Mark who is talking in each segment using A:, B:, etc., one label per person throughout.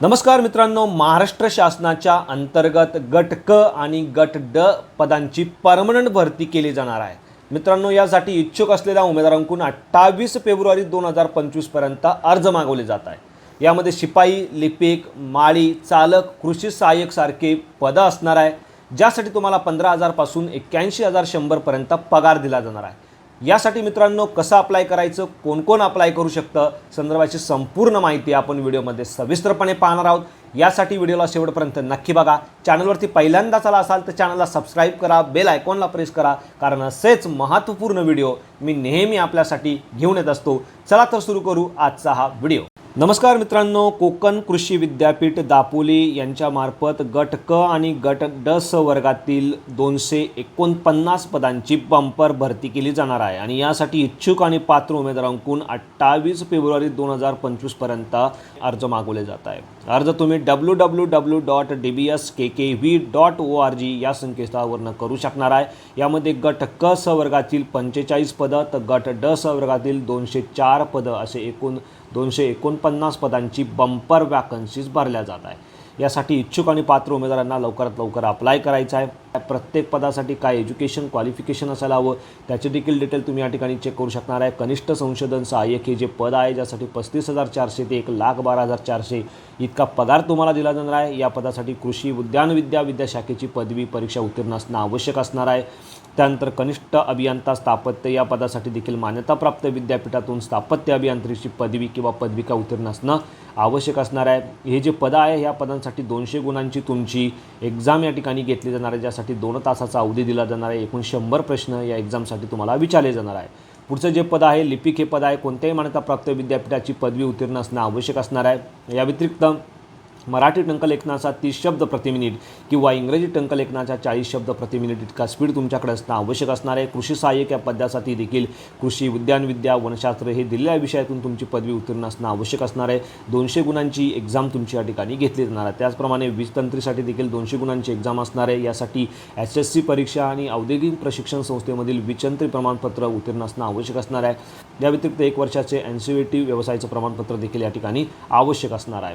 A: नमस्कार मित्रांनो महाराष्ट्र शासनाच्या अंतर्गत गट क आणि गट ड पदांची परमनंट भरती केली जाणार आहे. मित्रांनो यासाठी इच्छुक असलेल्या उमेदवारांकडून अठ्ठावीस फेब्रुवारी दोन हजार पंचवीसपर्यंत अर्ज मागवले जात आहे यामध्ये शिपाई लिपिक माळी चालक कृषी सहाय्यक सारखे पदं असणार आहे ज्यासाठी तुम्हाला पंधरा हजारपासून एक्क्याऐंशी हजार शंभरपर्यंत पगार दिला जाणार आहे. यासाठी मित्रांनो कसं अप्लाय करायचं कोण कोण अप्लाय करू शकतं संदर्भाची संपूर्ण माहिती आपण व्हिडिओमध्ये सविस्तरपणे पाहणार आहोत. यासाठी व्हिडिओला शेवटपर्यंत नक्की बघा. चॅनलवरती पहिल्यांदाच आला असाल तर चॅनलला सबस्क्राईब करा बेल आयकॉनला प्रेस करा कारण असेच महत्त्वपूर्ण व्हिडिओ मी नेहमी आपल्यासाठी घेऊन येत असतो. चला तर सुरू करू आजचा हा व्हिडिओ. नमस्कार मित्रांनो कोकण कृषी विद्यापीठ दापोली यांच्यामार्फत गट क आणि गट ड स वर्गातील दोनशे एकोणपन्नास पदांची बंपर भरती केली जाणार आहे. आणि यासाठी इच्छुक आणि पात्र उमेदवारांकडून अठ्ठावीस फेब्रुवारी दोन हजार पंचवीसपर्यंत अर्ज मागवले जात आहे अर्ज तुम्ही W W W dot D B S K K V dot O R G या संकेतस्थळावरनं करू शकणार आहे. यामध्ये गट क स वर्गातील पंचेचाळीस पदं तर गट ड स वर्गातील दोनशे चार पदं असे एकूण दोनशे एकोणपन्नास पदांची बंपर वॅकन्सीज भरल्या जात आहे यासाठी इच्छुक आणि पात्र उमेदवारांना लवकरात लवकर अप्लाय करायचं आहे. प्रत्येक पदासाठी काय एज्युकेशन क्वालिफिकेशन असायला हवं त्याचे देखील डिटेल तुम्ही या ठिकाणी चेक करू शकणार आहे. कनिष्ठ संशोधन सहाय्यक हे जे पद आहे ज्यासाठी पस्तीस हजार चारशे ते एक लाख बारा हजार चारशे इतका पगार तुम्हाला दिला जाणार आहे. या पदासाठी कृषी उद्यानविद्या विद्याशाखेची पदवी परीक्षा उत्तीर्ण असणं आवश्यक असणार आहे. त्यानंतर कनिष्ठ अभियंता स्थापत्य या पदासाठी देखील मान्यताप्राप्त विद्यापीठातून स्थापत्य अभियांत्रिकीची पदवी किंवा पदविका उत्तीर्ण असणं आवश्यक असणार आहे. हे जे पदं आहे ह्या पदांसाठी दोनशे गुणांची तुमची एक्झाम या ठिकाणी घेतली जाणार आहे ज्यासाठी दोन तासाचा अवधी दिला जाणार आहे. एकूण शंभर प्रश्न या एक्झामसाठी तुम्हाला विचारले जाणार आहे. पुढचं जे पद आहे लिपिक हे पद आहे. कोणत्याही मान्यताप्राप्त विद्यापीठाची पदवी उत्तीर्ण असणं आवश्यक असणार आहे. या व्यतिरिक्त मराठी टंकलेखनाचा तीस शब्द प्रतिमिनिट किंवा इंग्रजी टंकलेखनाचा चाळीस शब्द प्रतिमिनिट इतका स्पीड तुमच्याकडे असणं आवश्यक असणार आहे. कृषी सहाय्यक या पदासाठी देखील कृषी उद्यानविद्या वनशास्त्र हे दिलेल्या विषयातून तुमची पदवी उत्तीर्ण असणं आवश्यक असणार आहे. दोनशे गुणांची एक्झाम तुमची या ठिकाणी घेतली जाणार आहे. त्याचप्रमाणे वीजतंत्रीसाठी देखील दोनशे गुणांची एक्झाम असणार आहे. यासाठी एस एस सी परीक्षा आणि औद्योगिक प्रशिक्षण संस्थेमधील विचंत्री प्रमाणपत्र उत्तीर्ण असणं आवश्यक असणार आहे. या व्यतिरिक्त एक वर्षाचे एन सी व्ही टी व्यवसायाचं प्रमाणपत्र देखील या ठिकाणी आवश्यक असणार आहे.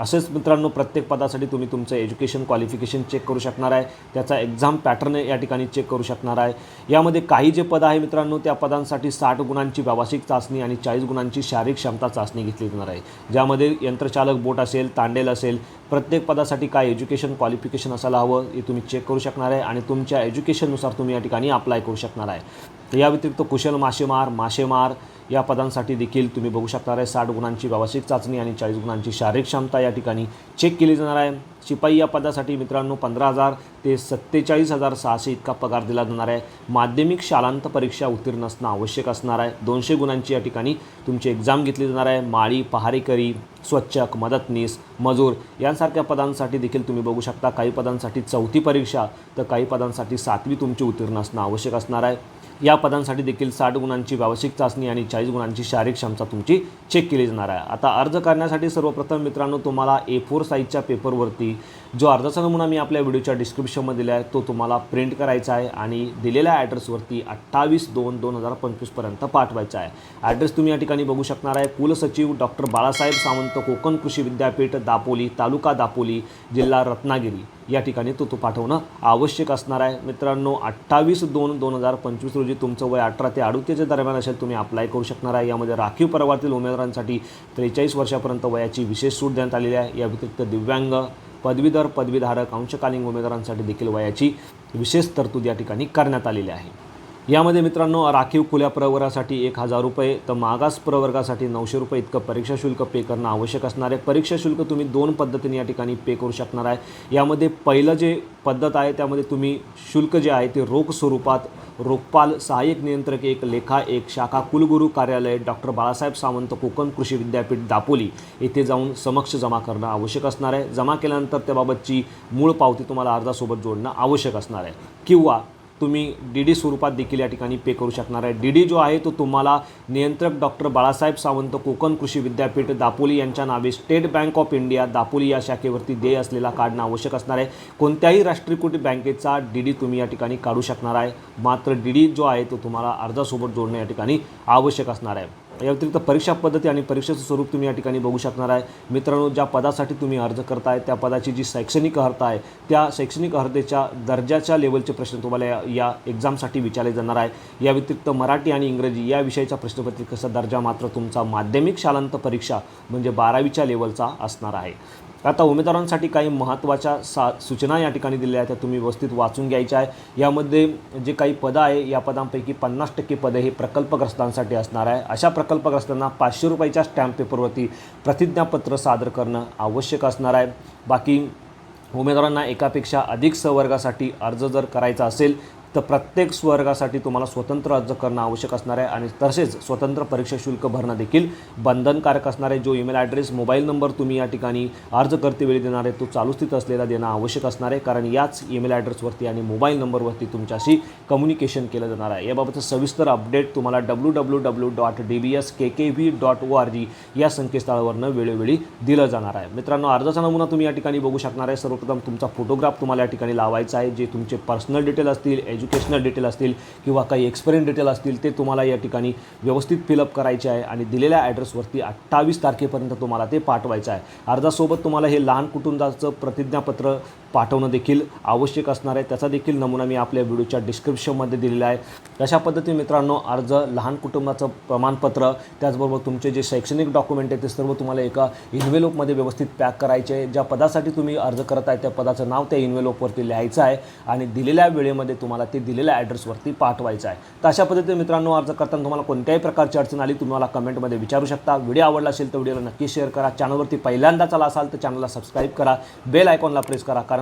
A: असेच मित्रांनो प्रत्येक पदासाठी तुम्ही तुमचं एज्युकेशन क्वालिफिकेशन चेक करू शकणार आहे. त्याचा एक्झाम पॅटर्न या ठिकाणी चेक करू शकणार आहे. यामध्ये काही जे पद आहे मित्रांनो त्या पदांसाठी साठ गुणांची व्यावसायिक चाचणी आणि चाळीस गुणांची शारीरिक क्षमता चाचणी घेतली जाणार आहे. ज्यामध्ये यंत्रचालक बोट असेल तांडेल असेल प्रत्येक पदासाठी काय एज्युकेशन क्वालिफिकेशन असायला हवं हे तुम्ही चेक करू शकणार आहे आणि तुमच्या एज्युकेशननुसार तुम्ही या ठिकाणी अप्लाय करू शकणार आहे. या व्यतिरिक्त कुशल मासेमार मासेमार या पदांसाठी देखील तुम्ही बघू शकणार आहे. साठ गुणांची व्यावसायिक चाचणी आणि चाळीस गुणांची शारीरिक क्षमता या ठिकाणी चेक केली जाणार आहे. शिपाई या पदासाठी मित्रांनो पंधरा हजार ते सत्तेचाळीस हजार सहाशे इतका पगार दिला जाणार आहे. माध्यमिक शालांत परीक्षा उत्तीर्ण असणं आवश्यक असणार आहे. दोनशे गुणांची या ठिकाणी तुमची एक्झाम घेतली जाणार आहे. माळी पहारेकरी स्वच्छक मदतनीस मजूर यांसारख्या पदांसाठी देखील तुम्ही बघू शकता. काही पदांसाठी चौथी परीक्षा तर काही पदांसाठी सातवी तुमची उत्तीर्ण असणं आवश्यक असणार आहे. या पदांसाठी देखील साठ गुणांची व्यावसायिक चाचणी आणि चाळीस गुणांची शारीरिक क्षमता तुमची चेक केली जाणार आहे. आता अर्ज करण्यासाठी सर्वप्रथम मित्रांनो तुम्हाला ए फोर साईजच्या पेपरवरती जो अर्जाचा नमुना मी आपल्या व्हिडिओच्या डिस्क्रिप्शनमध्ये दिला आहे तो तुम्हाला प्रिंट करायचा आहे आणि दिलेल्या ॲड्रेसवरती अठ्ठावीस दोन दोन हजार पंचवीसपर्यंत पाठवायचा आहे. ॲड्रेस तुम्ही या ठिकाणी बघू शकणार आहे. कुलसचिव डॉक्टर बाळासाहेब सावंत कोकण कृषी विद्यापीठ दापोली तालुका दापोली जिल्हा रत्नागिरी. या ठिकाणी तो तो पाठवणं आवश्यक असणार आहे. मित्रांनो अठ्ठावीस दोन दोन हजार पंचवीस रोजी तुमचं वय अठरा ते अडुतीच्या दरम्यान असेल तुम्ही अप्लाय करू शकणार आहे. यामध्ये राखीव परवातील उमेदवारांसाठी त्रेचाळीस वर्षापर्यंत वयाची विशेष सूट देण्यात आलेली आहे. या व्यतिरिक्त दिव्यांग पदवीधर पदवीधारक अंशकालीन उमेदवारांसाठी देखील वयाची विशेष तरतूद या ठिकाणी करण्यात आलेली आहे. यामध्ये मित्रांनो राखीव खुल्या प्रवर्गासाठी एक हजार रुपये तर मागास प्रवर्गासाठी नऊशे रुपये इतकं परीक्षा शुल्क पे करणं आवश्यक असणार आहे. परीक्षा शुल्क तुम्ही दोन पद्धतीने या ठिकाणी पे करू शकणार आहे. यामध्ये पहिलं जे पद्धत आहे त्यामध्ये तुम्ही शुल्क जे आहे ते रोख स्वरूपात रोखपाल सहाय्यक नियंत्रक एक लेखा एक शाखा कुलगुरू कार्यालय डॉक्टर बाळासाहेब सावंत कोकण कृषी विद्यापीठ दापोली येथे जाऊन समक्ष जमा करणं आवश्यक असणार आहे. जमा केल्यानंतर त्याबाबतची मूळ पावती तुम्हाला अर्जासोबत जोडणं आवश्यक असणार आहे. किंवा तुम्ही डी डी स्वरूपात देखील या ठिकाणी पे करू शकणार आहे. डी डी जो आहे तो तुम्हाला नियंत्रक डॉक्टर बाळासाहेब सावंत कोकण कृषी विद्यापीठ दापोली यांच्या नावे State Bank of India Dapoli या शाखेवरती देय असलेला काढणं आवश्यक असणार आहे. कोणत्याही राष्ट्रीयकृत बँकेचा डी डी तुम्ही या ठिकाणी काढू शकणार आहे. मात्र डी डी जो आहे तो तुम्हाला अर्जासोबत जोडणं या ठिकाणी आवश्यक असणार आहे. या व्यतिरिक्त परीक्षा पद्धती आणि परीक्षेचं स्वरूप तुम्ही या ठिकाणी बघू शकणार आहे. मित्रांनो ज्या पदासाठी तुम्ही अर्ज करताय त्या पदाची जी शैक्षणिक अर्हता आहे त्या शैक्षणिक अर्हतेच्या दर्जाच्या लेवलचे प्रश्न तुम्हाला या या एक्झामसाठी विचारले जाणार आहे. या व्यतिरिक्त मराठी आणि इंग्रजी या विषयाच्या प्रश्नपत्रिकेचा दर्जा मात्र तुमचा माध्यमिक शालांत परीक्षा म्हणजे बारावीच्या लेवलचा असणार आहे. आता उमेदवारांसाठी काही महत्त्वाच्या सा सूचना या ठिकाणी दिलेल्या आहेत त्या तुम्ही व्यवस्थित वाचून घ्यायच्या आहे. यामध्ये जे काही पदं आहे या पदांपैकी पन्नास टक्के पदे हे प्रकल्पग्रस्तांसाठी असणार आहे. अशा प्रकल्पग्रस्तांना पाचशे रुपयाच्या स्टॅम्प पेपरवरती प्रतिज्ञापत्र सादर करणं आवश्यक असणार आहे. बाकी उमेदवारांना एकापेक्षा अधिक संवर्गासाठी अर्ज जर करायचा असेल तर प्रत्येक स्वर्गासाठी तुम्हाला स्वतंत्र अर्ज करणं आवश्यक असणार आहे आणि तसेच स्वतंत्र परीक्षा शुल्क भरणं देखील बंधनकारक असणार आहे. जो ईमेल ॲड्रेस मोबाईल नंबर तुम्ही या ठिकाणी अर्ज करतेवेळी देणार आहे तो चालू स्थित असलेला देणं आवश्यक असणार आहे. कारण याच ईमेल ॲड्रेसवरती आणि मोबाईल नंबरवरती तुमच्याशी कम्युनिकेशन केलं जाणार आहे. याबाबतचं सविस्तर अपडेट तुम्हाला W W W dot D B S K K V dot O R G या संकेतस्थळावरनं वेळोवेळी दिलं जाणार आहे. मित्रांनो अर्जाचा नमुना तुम्ही या ठिकाणी बघू शकणार आहे. सर्वप्रथम तुमचा फोटोग्राफ तुम्हाला या ठिकाणी लावायचा आहे. जे तुमचे पर्सनल डिटेल असतील एज्युकेशनल डिटेल असतील किंवा काही एक्सपिरियन्स डिटेल असतील ते तुम्हाला या ठिकाणी व्यवस्थित फिलअप करायचे आहे आणि दिलेल्या ॲड्रेसवरती अठ्ठावीस तारखेपर्यंत तुम्हाला ते पाठवायचं आहे. अर्जासोबत तुम्हाला हे लहान कुटुंबाचं प्रतिज्ञापत्र पाठवणं देखील आवश्यक असणार आहे. त्याचा देखील नमुना मी आपल्या व्हिडिओच्या डिस्क्रिप्शनमध्ये दिलेला आहे. अशा पद्धतीने मित्रांनो अर्ज लहान कुटुंबाचं प्रमाणपत्र त्याचबरोबर तुमचे जे शैक्षणिक डॉक्युमेंट आहे ते सर्व तुम्हाला एका इन्व्हेलोपमध्ये व्यवस्थित पॅक करायचे आहे. ज्या पदासाठी तुम्ही अर्ज करत आहे त्या पदाचं नाव त्या इन्व्हेलोपवरती लिहायचं आहे आणि दिलेल्या वेळेमध्ये तुम्हाला ते दिलेल्या ॲड्रेसवरती पाठवायचं आहे. तर अशा पद्धतीने मित्रांनो अर्ज करताना तुम्हाला कोणत्याही प्रकारची अडचण आली तुम्ही मला कमेंटमध्ये विचारू शकता. व्हिडिओ आवडला असेल तर व्हिडिओला नक्की शेअर करा. चॅनलवरती पहिल्यांदाच आला असाल तर चॅनलला सबस्क्राईब करा. बेल आयकॉनला प्रेस करा. कारण